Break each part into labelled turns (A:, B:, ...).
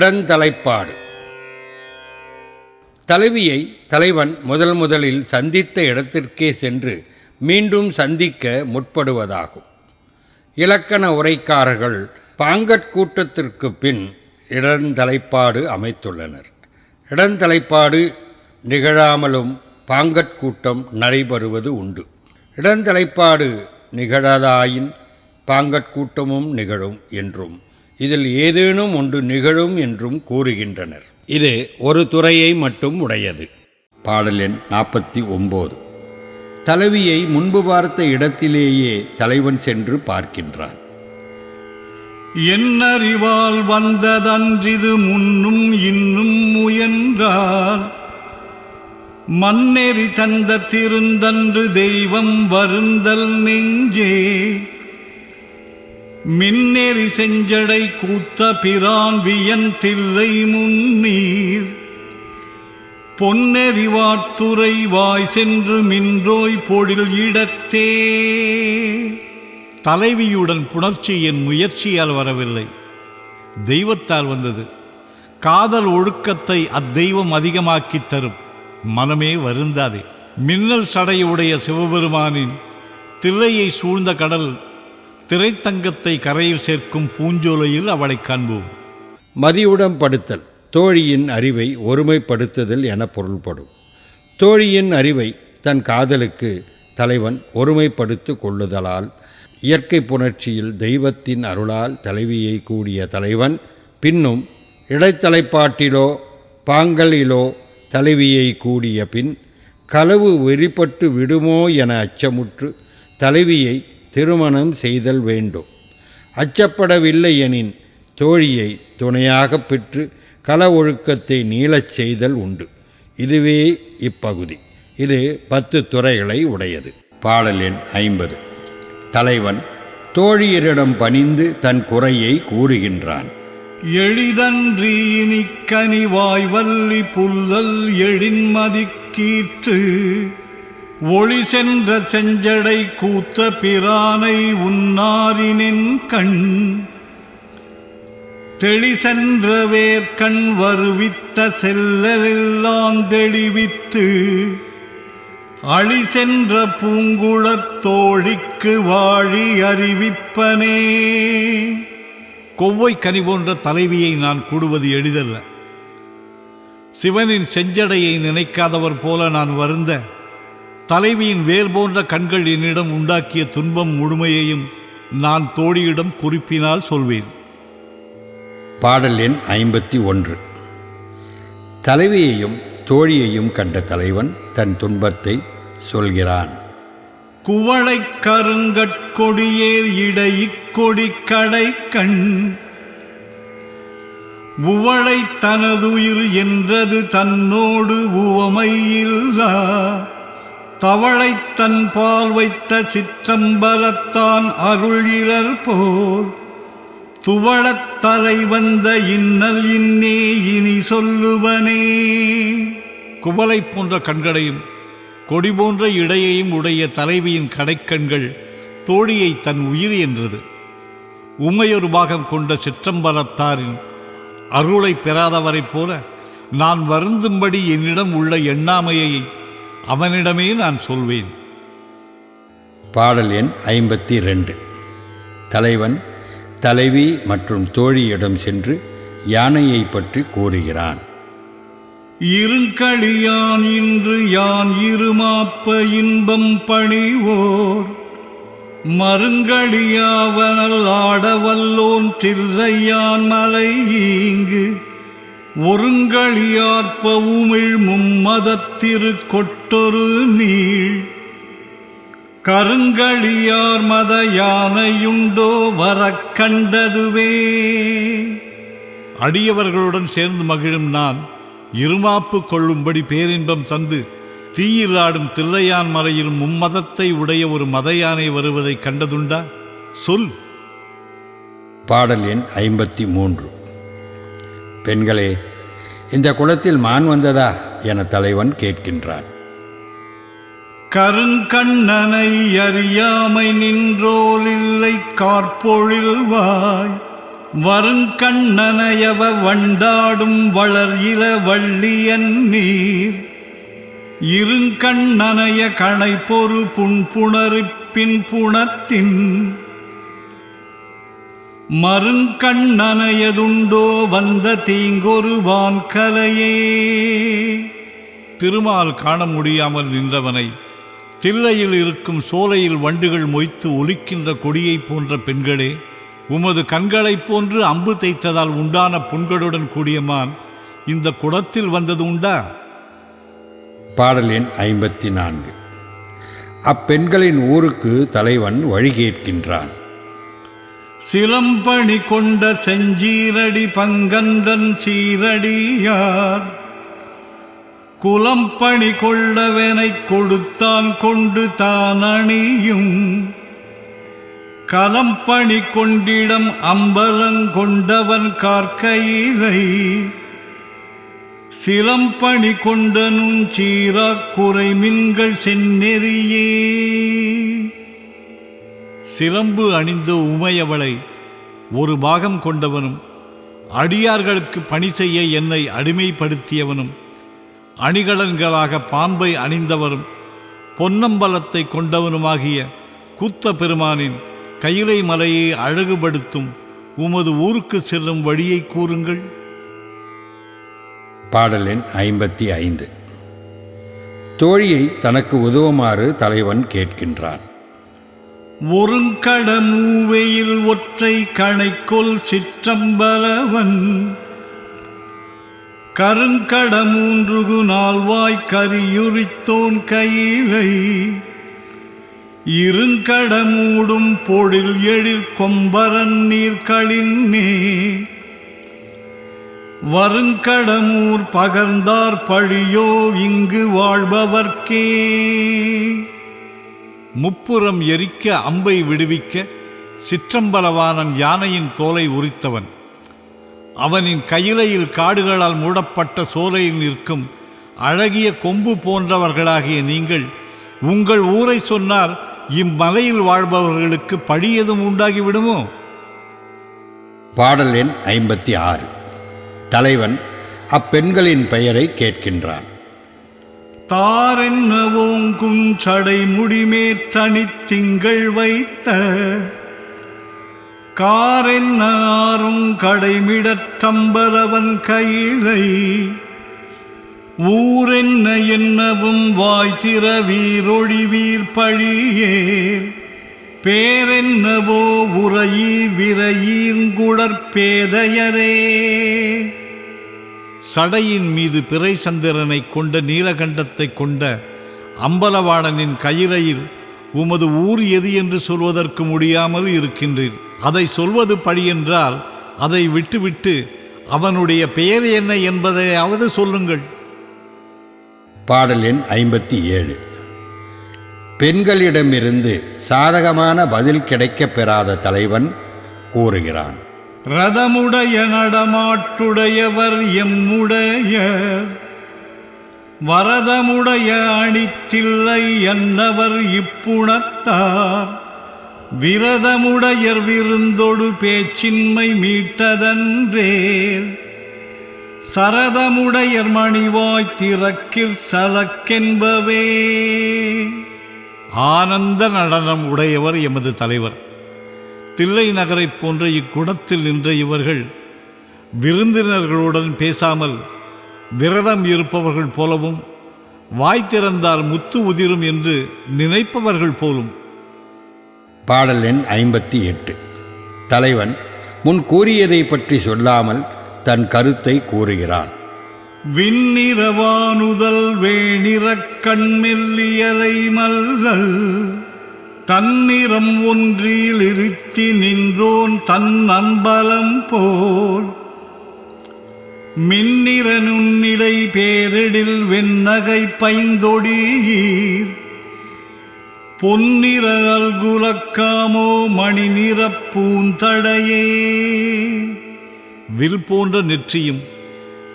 A: இடந்தலைப்பாடு. தலைவியை தலைவன் முதல் முதலில் சந்தித்த இடத்திற்கே சென்று மீண்டும் சந்திக்க முற்படுவதாகும். இலக்கண உரைக்காரர்கள் பாங்கற்கூட்டத்திற்கு பின் இடந்தலைப்பாடு அமைத்துள்ளனர். இடந்தலைப்பாடு நிகழாமலும் பாங்கற்கூட்டம் நடைபெறுவது உண்டு. இடந்தலைப்பாடு நிகழாதாயின் பாங்கற்கூட்டமும் நிகழும் என்றும் இதில் ஏதேனும் ஒன்று நிகழும் என்றும் கூறுகின்றனர். இது ஒரு துறையை மட்டும் உடையது. பாடல் எண் நாற்பத்தி ஒம்பது தலைவியை முன்பு பார்த்த இடத்திலேயே தலைவன் சென்று பார்க்கின்றான்.
B: என்னறிவால் வந்ததன்றிது முன்னும் இன்னும் முயன்றால் மன்னெறி தந்த திருந்தன்று தெய்வம் வருந்தல் நெஞ்சே. மின்னெறி செஞ்சடை கூத்த பிரான் வியன் தில்லை முன்னீர். பொன்னெறி வார்த்துரை வாய் சென்று மின்றோய் பொழில் இடத்தே. தலைவியுடன் புணர்ச்சி என் முயற்சியால் வரவில்லை. தெய்வத்தால் வந்தது. காதல் ஒழுக்கத்தை அத்தெய்வம் அதிகமாக்கித் தரும். மனமே வருந்தாதே. மின்னல் சடையுடைய சிவபெருமானின் தில்லையை சூழ்ந்த கடல் திரைத்தங்கத்தை கரையில் சேர்க்கும் பூஞ்சோலையில் அவளைக் காண்போம்.
A: மதியுடன் படுத்தல். தோழியின் அறிவை ஒருமைப்படுத்துதல் என பொருள்படும். தோழியின் அறிவை தன் காதலுக்கு தலைவன் ஒருமைப்படுத்து கொள்ளுதலால் இயற்கை புணர்ச்சியில் தெய்வத்தின் அருளால் தலைவியை கூடிய தலைவன் பின்னும் இடைத்தலைப்பாட்டிலோ பாங்கலிலோ தலைவியை கூடிய பின் களவு வெறிப்பட்டு விடுமோ என அச்சமுற்று தலைவியை திருமணம் செய்தல் வேண்டும். அச்சப்படவில்லை எனின் தோழியை துணையாக பெற்று கல ஒழுக்கத்தை நீளச் செய்தல் உண்டு. இதுவே இப்பகுதி. இது பத்து துறைகளை உடையது. பாடல் எண் ஐம்பது. தலைவன் தோழியரிடம் பணிந்து தன் குறையை கூறுகின்றான்.
B: எளிதன்றி இனிக்கனிவாய் வல்லி புல்லல் எழின்மதிக்கீற்று ஒளி சென்ற செஞ்சடை கூத்த பிரானை உன்னாரினின் கண். தெளி சென்ற வேர்க்கண் வருவித்த செல்லலெல்லாம் தெளிவித்து அழி சென்ற பூங்குழற் தோழிக்கு வாழி அறிவிப்பனே. கொவ்வை கனி போன்ற தலைவியை நான் கூடுவது எளிதல்ல. சிவனின் செஞ்சடையை நினைக்காதவர் போல நான் வருந்த தலைவியின் வேல் போன்ற கண்கள் என்னிடம் உண்டாக்கிய துன்பம் முழுமையையும் நான் தோழியிடம் குறிப்பினால் சொல்வேன்.
A: பாடல் எண் ஐம்பத்தி ஒன்று. தலைவியையும் தோழியையும் கண்ட தலைவன் தன் துன்பத்தை சொல்கிறான்.
B: குவளைக் கருங்கட்கொடியேர் இடையிக்கொடி கடை கண். உவளை தனதுயிர் என்றது தன்னோடு உவமையில்லா. தவளைத் தன் பால் வைத்த சிற்றம்பலத்தான் அருள் இலர் போல் துவளத் தலை வந்த இன்னல் இன்னே இனி சொல்லுவனே. குவலை போன்ற கண்களையும் கொடி போன்ற இடையையும் உடைய தலைவியின் கடைக்கண்கள் தோழியை தன் உயிர் என்றது. உமையொரு பாகம் கொண்ட சிற்றம்பலத்தாரின் அருளை பெறாதவரைப் போல நான் வருந்தும்படி என்னிடம் உள்ள எண்ணாமையை அவனிடமே நான் சொல்வேன்.
A: பாடல் எண் ஐம்பத்தி ரெண்டு தலைவன் தலைவி மற்றும் தோழியிடம் சென்று யானையை பற்றி கூறுகிறான்.
B: இருங்கழியான் இன்று யான் இருமாப்ப இன்பம் பணிவோர். மருங்கழியாவனல் ஆடவல்லோன் தில்லையான் மலை ஈங்கு. ஒருங்கழியார்ப்ப உமிழ் மும்மதத்திரு கொட்டொரு நீள். கருங்கழியார் மத யானையுண்டோ வரக்கண்டதுவே அடியவர்களுடன் சேர்ந்து மகிழும் நான் இருமாப்பு கொள்ளும்படி பேரின்பம் தந்து தீயில் ஆடும் தில்லையான் மலையில் மும்மதத்தை உடைய ஒரு மத யானை வருவதை கண்டதுண்டா? சொல்.
A: பாடல் எண் ஐம்பத்தி மூன்று. பெண்களே இந்த குளத்தில் மான் வந்ததா? என தலைவன் கேட்கின்றான்.
B: கருங்கண்ணனை அறியாமை நின்றோல் இல்லை கார்பொழில் வருங்கண்ணனையவ வண்டாடும் வளர் இள வள்ளியன் நீர். இருங்கண்ணனைய கணை பொறு புண்புணரிப்பின் புணத்தின் மருங்கண்ணனையதுண்டோ வந்த தீங்கொருவான் கலையே திருமால் காண முடியாமல் நின்றவனை தில்லையில் இருக்கும் சோலையில் வண்டுகள் மொய்த்து ஒலிக்கின்ற கொடியைப் போன்ற பெண்களே உமது கண்களைப் போன்று அம்பு தைத்ததால் உண்டான புண்களுடன் கூடிய மான் இந்த குடத்தில் வந்தது உண்டா?
A: பாடல் எண் ஐம்பத்தி நான்கு. அப்பெண்களின் ஊருக்கு தலைவன் வழி கேட்கின்றான்.
B: சிலம்பணி கொண்ட செஞ்சீரடி பங்கந்தன் சீரடியார். குலம்பணி கொள்ளவனை கொடுத்தான் கொண்டு தான் அணியும் கலம்பணி கொண்டிடம் அம்பலங்கொண்டவன் கார்க்கையிலை. சிலம்பணி கொண்டனும் சீராக்குறை மின்கள் செந்நெறியே. சிலம்பு அணிந்த உமையவளை ஒரு பாகம் கொண்டவனும் அடியார்களுக்கு பணி செய்ய என்னை அடிமைப்படுத்தியவனும் அணிகலன்களாக பாம்பை அணிந்தவரும் பொன்னம்பலத்தை கொண்டவனுமாகிய கூத்த பெருமானின் கையிலை மலையை அழகுபடுத்தும் உமது ஊருக்கு செல்லும் வழியை கூறுங்கள்.
A: பாடல் எண் ஐம்பத்தி ஐந்து. தோழியை தனக்கு உதவுமாறு தலைவன் கேட்கின்றான்.
B: ஒருங்கட மூவையில் ஒற்றை கணைக்குள் சிற்றம்பலவன். கருங்கட மூன்றுகு நால்வாய் கரியுரித்தோன் கையிலை. இருங்கட மூடும் பொழில் எழில் கொம்பரன் நீர்களின்னே. வருங்கடமூர் பகர்ந்தார் பழியோ இங்கு வாழ்பவர்க்கே. முப்புறம் எரிக்க அம்பை விடுவிக்க சிற்றம்பலவானன் யானையின் தோலை உரித்தவன். அவனின் கையிலையில் காடுகளால் மூடப்பட்ட சோலையில் நிற்கும் அழகிய கொம்பு போன்றவர்களாகிய நீங்கள் உங்கள் ஊரை சொன்னால் இம்மலையில் வாழ்பவர்களுக்கு பழி எதுவும் உண்டாகிவிடுமோ?
A: பாடல் எண் ஐம்பத்தி ஆறு. தலைவன் அப்பெண்களின் பெயரை கேட்கின்றான்.
B: தாரென்னவோங்கும் சடை முடிமேற்றணித் திங்கள் வைத்த காரென்னாரும் கடைமிடற்றம்பலவன் கையிலை ஊரென்ன என்னவும் வாய் திறவீரொழி வீர் பழியே பேரென்னவோ உரையீர் விரையீங்குடற்பேதையரே சடையின் மீது பிறை சந்திரனை கொண்ட நீலகண்டத்தை கொண்ட அம்பலவாணனின் கயிறையில் உமது ஊர் எது என்று சொல்வதற்கு முடியாமல் இருக்கின்றீர். அதை சொல்வது பழி என்றால் அதை விட்டுவிட்டு அவனுடைய பெயர் என்ன என்பதையாவது சொல்லுங்கள்.
A: பாடல் எண் ஐம்பத்தி ஏழு. பெண்களிடமிருந்து சாதகமான பதில் கிடைக்கப் பெறாத தலைவன் கூறுகிறான்.
B: ரதமுடைய நடமாட்டுடையவர் எம்முடைய வரதமுடைய அணித்தில்லை என்னவர் இப்புணத்தார் விரதமுடையர் விருந்தொடு பேச்சின்மை மீட்டதன்றே. சரதமுடையர் மணிவாய் திறக்கில் சலக்கென்பவே. ஆனந்த நடனம் உடையவர் எமது தலைவர். தில்லை நகரைப் போன்ற இக்குணத்தில் நின்ற இவர்கள் விருந்தினர்களுடன் பேசாமல் விரதம் இருப்பவர்கள் போலவும் வாய் திறந்தால் முத்து உதிரும் என்று நினைப்பவர்கள் போலும்.
A: பாடல் எண் ஐம்பத்தி எட்டு. தலைவன் முன் கூறியதை பற்றி சொல்லாமல் தன் கருத்தை கூறுகிறான்.
B: விண்ணிறவானுதல் வேணிறக் கண்மெல்லியலை மல்லல் தன்னிறம் ஒன்றில் இருத்தி நின்றோன் தன் அம்பலம் போல். மின்னிற நுண்ணிடை பேரிடில் வெண்ணகை பைந்தொடீர் பொன்னிற அல்குலக்காமோ மணி நிற பூந்தடையே. வில் போன்ற நெற்றியும்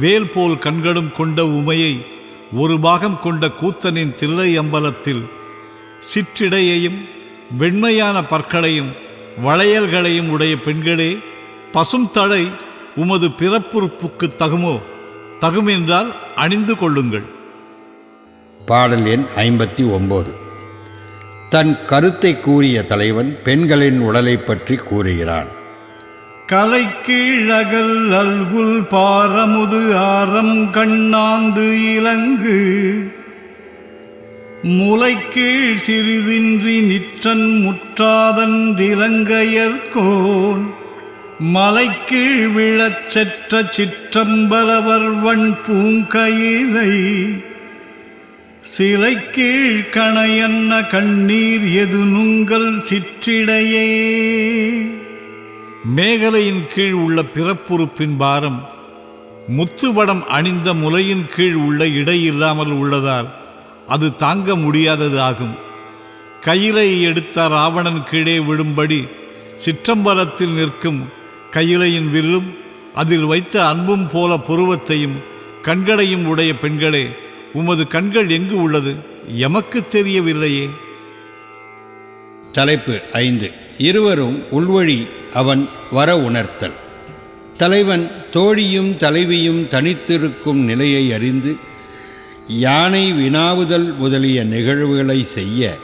B: வேல் போல் கண்களும் கொண்ட உமையை ஒரு பாகம் கொண்ட கூத்தனின் தில்லை அம்பலத்தில் சிற்றிடையையும் வெண்மையான பற்களையும் வளையல்களையும் உடைய பெண்களே இப்பசும் தழை உமது பிறப்புறுப்புக்கு தகுமோ? தகுமென்றால் அணிந்து கொள்ளுங்கள்.
A: பாடல் எண் ஐம்பத்தி ஒம்பது. தன் கருத்தை கூறிய தலைவன் பெண்களின் உடலைப் பற்றி கூறுகிறான்.
B: கலைக்கீழகல் அல்குல் பாரமுது ஆரம் கண்ணாந்து இலங்கு முலைக்கீழ் சிறிதின்றி நிற்றன் முற்றாதன் இலங்கையர்கோன் மலைக்கீழ் விழச் செற்ற சிற்றம்பலவர்வன் பூங்கயிலை. சிலைக்கீழ் கணையன்ன கண்ணீர் எது நுங்கள் சிற்றிடையே. மேகலையின் கீழ் உள்ள பிறப்புறுப்பின் பாரம் முத்துவடம் அணிந்த முலையின் கீழ் உள்ள இடை இல்லாமல் உள்ளதால் அது தாங்க முடியாதது ஆகும். கயிலை எடுத்த ராவணன் கீழே விழும்படி சிற்றம்பலத்தில் நிற்கும் கையிலையின் வில்லும் அதில் வைத்த அன்பும் போல புருவத்தையும் கண்களையும் உடைய பெண்களே உமது கண்கள் எங்கு உள்ளது? எமக்கு தெரியவில்லையே.
A: தலைப்பு ஐந்து. இருவரும் உள்வழி அவன் வர உணர்த்தல். தலைவன் தோழியும் தலைவியும் தனித்திருக்கும் நிலையை அறிந்து யானை வினாவுதல் முதலிய நிகழ்வுகளை செய்ய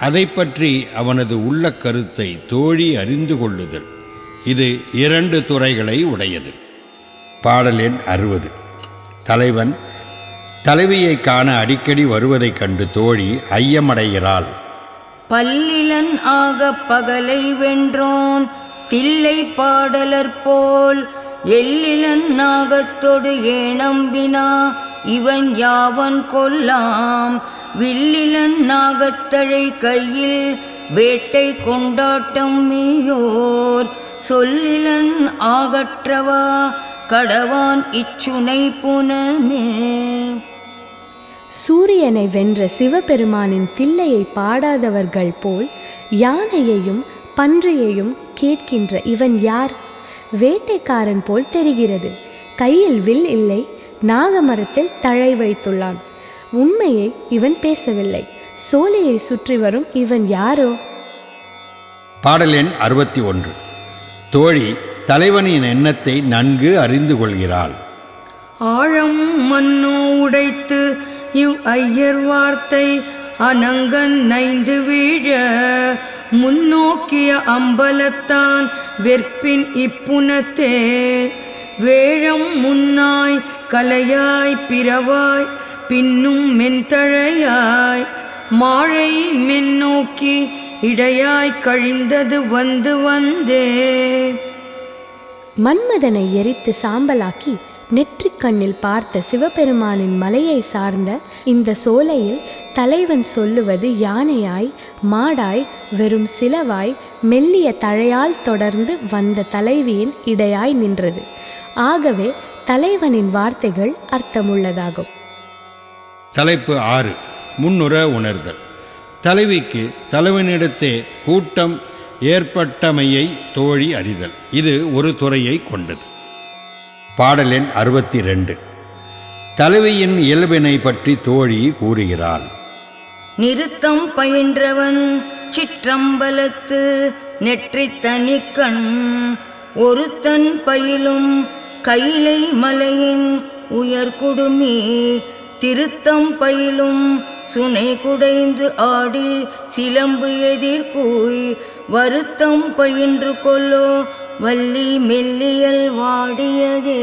A: அதை பற்றி அவனது உள்ள கருத்தை தோழி அறிந்து கொள்ளுதல். இது இரண்டு துறைகளை உடையது. பாடல் எண் அறுபது. தலைவன் தலைவியை காண அடிக்கடி வருவதைக் கண்டு தோழி ஐயமடைகிறாள்.
C: பல்லிலன் ஆக பகலை வென்றோன் தில்லை பாடலர் போல் எல்லிலன் நாகத்தொடு ஏனம்பினா இவன் யாவன் கொல்லாம்? வில்லிலன் நாகத்தழை கையில் வேட்டை கொண்டாட்டம் மீயோர். சொல்லிலன் ஆகற்றவா? கடவான் இச்சுனை புனமே
D: சூரியனை வென்ற சிவபெருமானின் தில்லையை பாடாதவர்கள் போல் யானையையும் பன்றியையும் கேட்கின்ற இவன் யார்? வேட்டைக்காரன் போல் தெரிகிறது. கையில் வில் இல்லை நாகமரத்தில் தழை வைத்துள்ளான். உண்மையை இவன் பேசவில்லை. சோலையை சுற்றி வரும் இவன் யாரோ?
A: பாடல் எண் அறுபத்தி ஒன்று. தோழி தலைவனின் எண்ணத்தை நன்கு அறிந்து கொள்கிறாள்.
C: ஆழம் மண்ணோ உடைத்து இவ் ஐயர் வார்த்தை அனங்கன் நைந்து வீழ முன்னோக்கிய அம்பலத்தான் வெற்பின் இப்புனத்தே வேழம் முன்னாய் கலையாய் பிறவாய் பின்னும் மென்தழையாய். மாழை மென்னோக்கி இடையாய் கழிந்தது வந்து வந்தே.
D: மன்மதனை எரித்து சாம்பலாக்கி நெற்றிக் கண்ணில் பார்த்த சிவபெருமானின் மலையை சார்ந்த இந்த சோலையில் தலைவன் சொல்லுவது யானையாய் மாடாய் வெறும் சிலவாய் மெல்லிய தழையால் தொடர்ந்து வந்த தலைவியின் இடையாய் நின்றது. ஆகவே தலைவனின் வார்த்தைகள் அர்த்தமுள்ளதாகும்.
A: தலைப்பு ஆறு. முன்னுற உணர்தல். தலைவிக்கு தலைவனிடத்தே கூட்டம் ஏற்பட்டமையை தோழி அறிதல். இது ஒரு துறையை கொண்டது. பாடல் எண் அறுபத்தி ரெண்டு தலைவியின் இயல்பினை பற்றி தோழி கூறுகிறாள்.
C: நிறுத்தம் பயின்றவன் சிற்றம்பலத்து நெற்றித் தனிக்கண் ஒருத்தன் பயிலும் கைலை மலையின் உயர்குடுமி திருத்தம் பயிலும் சுனை குடைந்து ஆடி சிலம்பு எதிர்கூய் வருத்தம் பயின்று கொள்ளோ வள்ளி மெல்லியல் வாடியதே.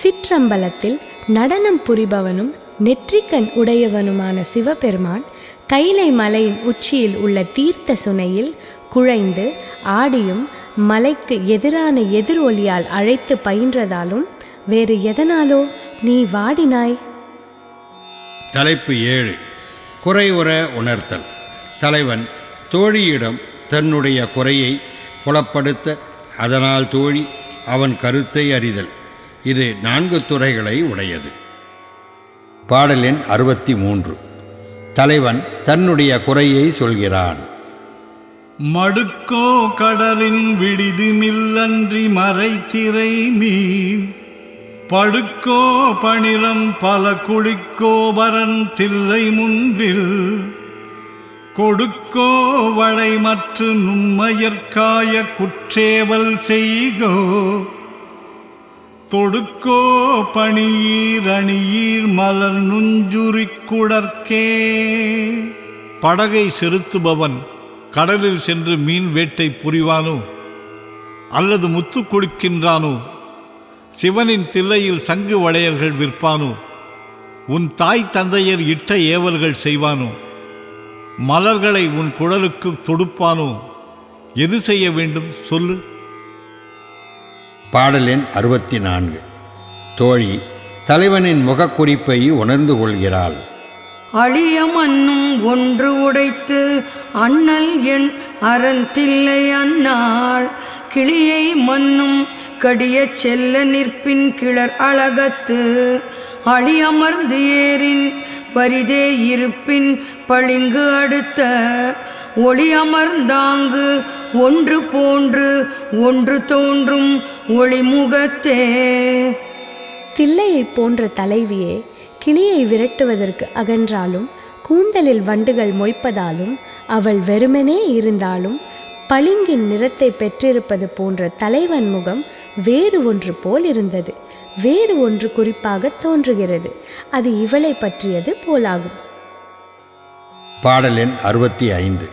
D: சிற்றம்பலத்தில் நடனம் புரிபவனும் நெற்றிக்கண் உடையவனுமான சிவபெருமான் கைலை மலையின் உச்சியில் உள்ள தீர்த்த சுனையில் குழைந்து ஆடியும் மலைக்கு எதிரான எதிரொலியால் அழைத்து பயின்றதாலும் வேறு எதனாலோ நீ வாடினாய்?
A: தலைப்பு ஏழு. குறையுற உணர்த்தல். தலைவன் தோழியிடம் தன்னுடைய குறையை புலப்படுத்த அதனால் தோழி அவன் கருத்தை அறிதல். இது நான்கு துறைகளை உடையது. பாடலின் அறுபத்தி மூன்று. தலைவன் தன்னுடைய குறையை சொல்கிறான்.
B: மடுக்கோ கடலின் விடிதுமில்லன்றி மறைத்திரை மீன். படுக்கோ பணிலம் பல குளிக்கோ வரன் தில்லை முன்பில். கொடுக்கோ வளை மற்ற நுண்மையற்காய குற்றேவல் செய்கோ. தொடுக்கோ பணியீர் அணியீர் மலர் நுஞ்சுரிக் குடற்கே. படகை செலுத்துபவன் கடலில் சென்று மீன் வேட்டை புரிவானோ? அல்லது முத்து கொடுக்கின்றானோ சிவனின் தில்லையில் சங்கு வளையல்கள் விற்பானோ? உன் தாய் தந்தையர் இட்ட ஏவல்கள் செய்வானோ? மலர்களை உன் குழலுக்கு தொடுப்பானோ? எது செய்ய வேண்டும்? சொல்லு.
A: பாடல் எண் அறுபத்தி நான்கு. தோழி தலைவனின் முகக்குறிப்பை உணர்ந்து கொள்கிறாள்.
C: அழியமன்னும் ஒன்று உடைத்து அண்ணல் என் அறந்தில்லை அன்னாள். கிளியை மன்னும் கடிய செல்ல நிற்பின் கிளர் அழகத்து அழியமர்ந்து ஏறின் பரிதே இருப்பின் பளிங்கு அடுத்த. ஒளியமர்ந்தாங்கு ஒன்று போன்று ஒன்று தோன்றும் ஒளிமுகத்தே.
D: தில்லையைப் போன்ற தலைவியே கிளியை விரட்டுவதற்கு அகன்றாலும் கூந்தலில் வண்டுகள் மொய்ப்பதாலும் அவள் வெறுமனே இருந்தாலும் பளிங்கின் நிறத்தை பெற்றிருப்பது போன்ற தலைவன் முகம் வேறு ஒன்று போல் இருந்தது. வேறு ஒன்று குறிப்பாக தோன்றுகிறது. அது இவளை பற்றியது போலாகும்.
A: பாடல் எண் அறுபத்தி ஐந்து.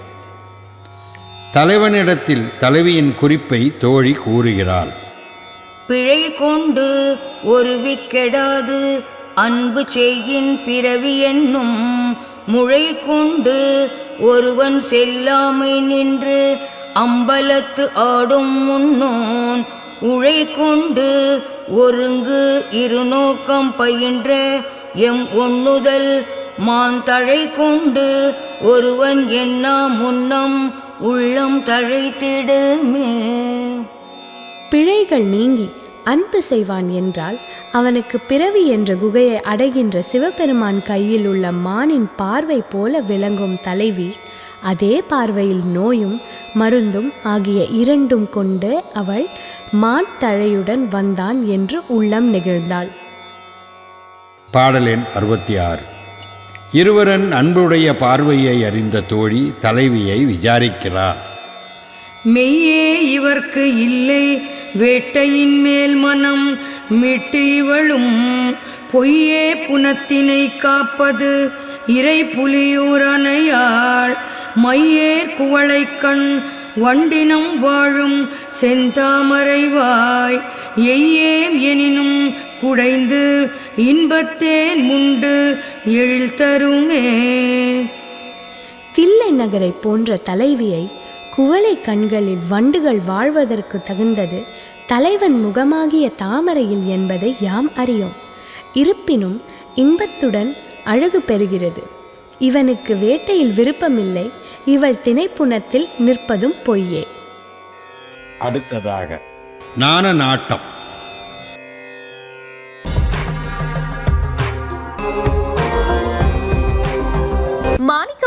A: தலைவனிடத்தில் தலைவியின் குறிப்பை தோழி கூறுகிறாள்.
C: பிழை கொண்டு ஒரு விக்கெடாது அன்பு செய்யின் பிறவி என்னும் முளை கொண்டு ஒருவன் செல்லாமை நின்று அம்பலத்து ஆடும் முன்னோன் உழை கொண்டு ஒருங்கு இருநோக்கம் பயின்ற எம் ஒண்ணுதல் மாந்தழை கொண்டு ஒருவன் என்ன முன்னம் உள்ளம் தழைத்திடுமே.
D: பிழைகள் நீங்கி அன்பு செய்வான் என்றால் அவனுக்கு பிறவி என்ற குகையை அடைகின்ற சிவபெருமான் கையில் உள்ள மானின் பார்வை போல விளங்கும் தலைவி அதே பார்வையில் நோயும் மருந்தும் ஆகிய இரண்டும் கொண்டு அவள் மான் தழையுடன் வந்தான் என்று உள்ளம் நெகிழ்ந்தாள்.
A: பாடல் எண் அறுபத்தி ஆறு இருவரன் அன்புடைய பார்வையை அறிந்த தோழி தலைவியை விசாரிக்கிறார்
C: மெய்யே இவர்க்கு இல்லை வேட்டையின் மேல் மனம் மீட்டு இவளும் பொய்யே புனத்தினை காப்பது இறை புலியூரணையாள் மையேர் குவளை கண் வண்டினம் வாழும் செந்தாமரைவாய் எய்யேம் எனினும் குடைந்து இன்பத்தேன் முண்டு எழில் தருமே.
D: தில்லை நகரை போன்ற தலைவியை குவளை கண்களில் வண்டுகள் வாழ்வதற்கு தகுந்தது தலைவன் முகமாகிய தாமரையில் என்பதை யாம் அறியோம். இருப்பினும் இன்பத்துடன் அழகு பெறுகிறது. இவனுக்கு வேட்டையில் விருப்பமில்லை இவள் திணைப்புணத்தில் நிற்பதும் பொய்யே.
A: அடுத்ததாக நாண நாட்டம்